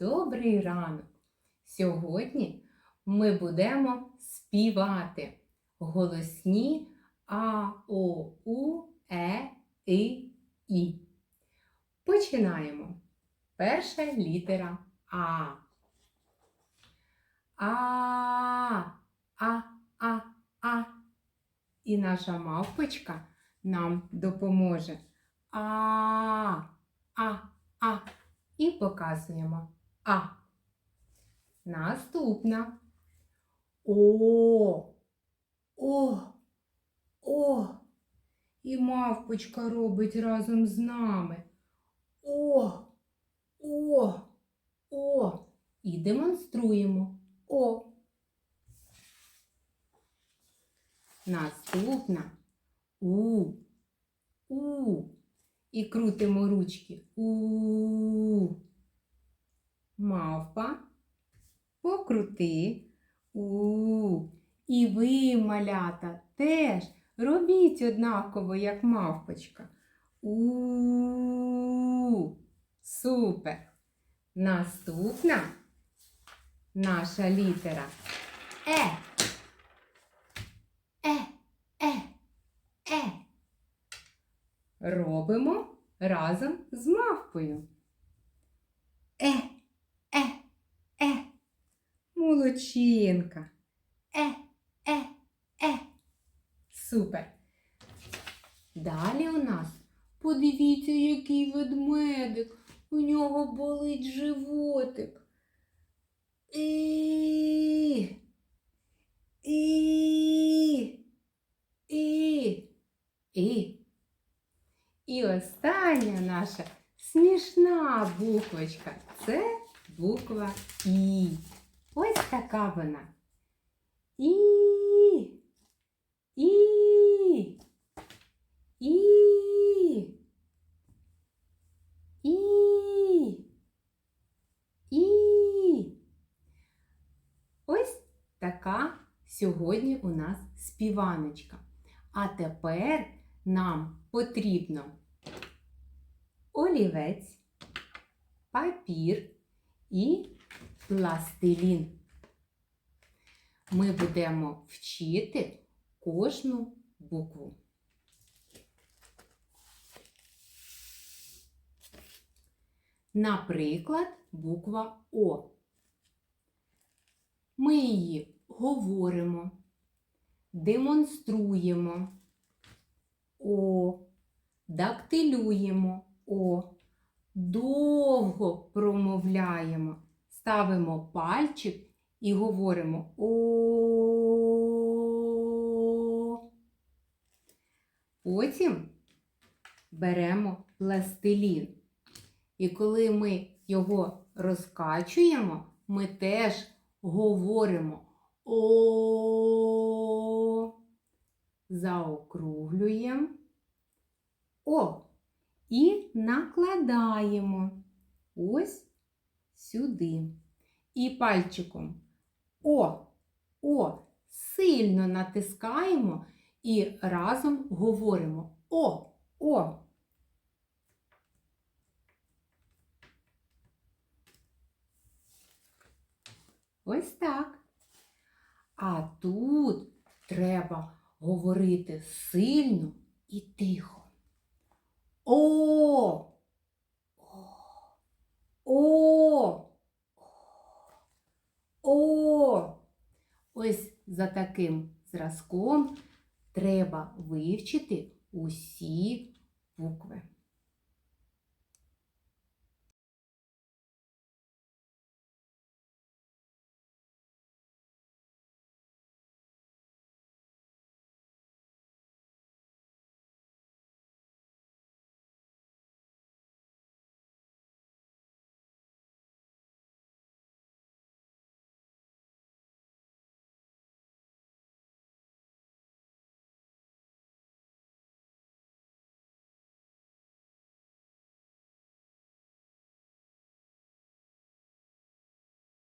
Добрий ранок! Сьогодні ми будемо співати голосні А, О, У, Е, І, І. Починаємо. Перша літера А. А, А, А, А. І наша мавпочка нам допоможе. А, А, А. І показуємо А. Наступна. О. О. О. І мавпочка робить разом з нами. О. О. О. І демонструємо. О. Наступна. У. У. І крутимо ручки. У. Мавпа. Покрути. У. І ви, малята, теж робіть однаково, як мавпочка. У. Супер. Наступна наша літера Е. Е. Е. Е. Робимо разом з мавпою. Е, е, е. Молодчинка. Е, е, е. Супер. Далі у нас подивіться, який ведмедик. У нього болить животик. І. І. І. І. І остання наша смішна буквочка це буква І. Ось така вона. І. І. І. І. І. Ось така сьогодні у нас співаночка. А тепер нам потрібно олівець, папір і пластилін. Ми будемо вчити кожну букву. Наприклад, буква О. Ми її говоримо, демонструємо. О, дактилюємо О, довго промовляємо, ставимо пальчик і говоримо О. Потім беремо пластилін. І коли ми його розкачуємо, ми теж говоримо О. Заокруглюємо О. І накладаємо ось сюди. І пальчиком О, О, сильно натискаємо і разом говоримо О, О. Ось так. А тут треба говорити сильно і тихо. О! О! О! Ось за таким зразком треба вивчити усі букви.